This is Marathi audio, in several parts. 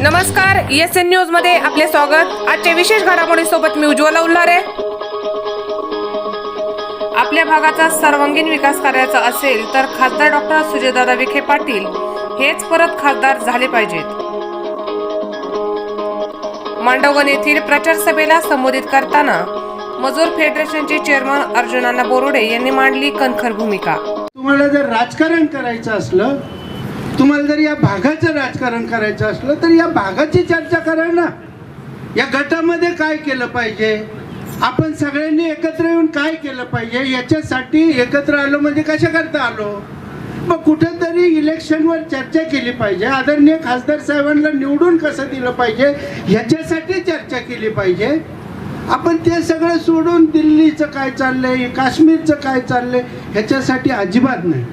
नमस्कार एस एन न्यूजमध्ये आपले स्वागत. आजच्या विशेष घडामोडी सोबत मी उज्ज्वला उल्हारे. आपल्या भागाचा सर्वांगीण विकास करायचा असेल तर खासदार डॉक्टर सुजयदादा विखे पाटील हेच परत खासदार झाले पाहिजेत. मांडवगण येथील प्रचार सभेला संबोधित करताना मजूर फेडरेशनचे चेअरमन अर्जुनाना बोरुडे यांनी मांडली कणखर भूमिका. तुम्हाला जर राजकारण करायचं असलं तुम्हाला जर या भागाचं राजकारण करायचं असलं तर या भागाची चर्चा करा ना. या गटामध्ये काय केलं पाहिजे? आपण सगळ्यांनी एकत्र येऊन काय केलं पाहिजे? याच्यासाठी एकत्र आलो म्हणजे कशा करता आलो? मग कुठेतरी इलेक्शनवर चर्चा केली पाहिजे. आदरणीय खासदार साहेबांना निवडून कसं दिलं पाहिजे? ह्याच्यासाठी चर्चा केली पाहिजे. आपण ते सगळं सोडून दिल्लीचं काय चाललंय काश्मीरचं काय चाललंय ह्याच्यासाठी अजिबात नाही.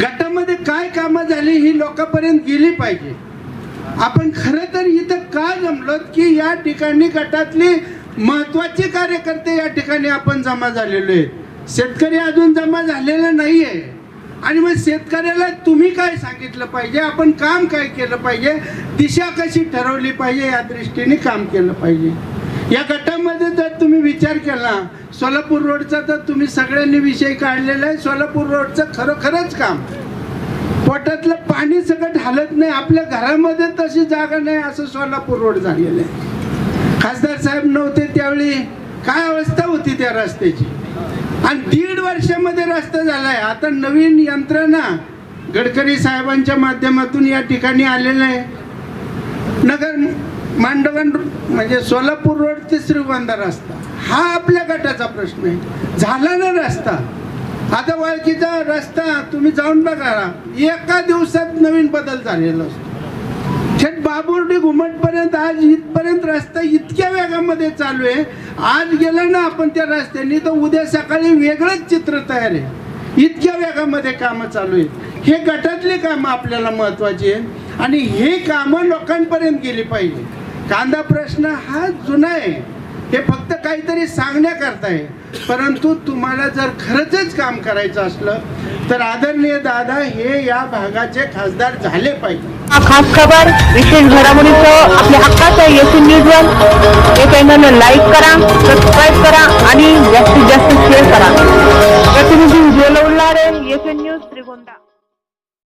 गटामध्ये काय कामं झाली ही लोकांपर्यंत गेली पाहिजे. आपण खरं तर इथं का जमलो की या ठिकाणी गटातली महत्त्वाचे कार्यकर्ते या ठिकाणी आपण जमा झालेलो आहेत? शेतकरी अजून जमा झालेला नाही आहे आणि मग शेतकऱ्याला तुम्ही काय सांगितलं पाहिजे? आपण काम काय केलं पाहिजे? दिशा कशी ठरवली पाहिजे? या दृष्टीने काम केलं पाहिजे. या गटात जर तुम्ही विचार केला सोलापूर रोडचा तर तुम्ही सगळ्यांनी विषय काढलेला आहे. सोलापूर रोडचं खरोखरच काम. पोटातलं पाणी सगळं हलत नाही आपल्या घरामध्ये तशी जागा नाही असं सोलापूर रोड झालेलं आहे. खासदार साहेब नव्हते त्यावेळी. काय अवस्था होती त्या रस्त्याची? आणि दीड वर्षामध्ये रस्ता झालाय. आता नवीन यंत्रणा गडकरी साहेबांच्या माध्यमातून या ठिकाणी आलेलं आहे. नगर मांडवण म्हणजे सोलापूर रोड ते श्रीगोंदा रस्ता हा आपल्या गटाचा प्रश्न आहे. झाला ना रस्ता? आता वळखीचा रस्ता तुम्ही जाऊन बघा एका दिवसात नवीन बदल झालेला असतो. थेट बाबुर्डी घुमटपर्यंत आज इथपर्यंत रस्ता इतक्या वेगामध्ये चालू आहे. आज गेलं ना आपण त्या रस्त्याने तर उद्या सकाळी वेगळंच चित्र तयार आहे. इतक्या वेगामध्ये कामं चालू आहेत. हे गटातली कामं आपल्याला महत्त्वाची आहे आणि हे कामं लोकांपर्यंत गेली पाहिजे. कांदा प्रश्न हा जुना आहे. हे फक्त काहीतरी सांगण्याकरता आहे परंतु तुम्हाला जर खरंच काम करायचं असलं तर आदरणीय दादा हे या भागाचे खासदार झाले पाहिजे. खास खबर विशेष घडामोडीचं आपल्या हक्काचं एस न्यूज वन हे चॅनल लाईक करा सबस्क्राईब करा आणि जास्तीत जास्त शेअर करा.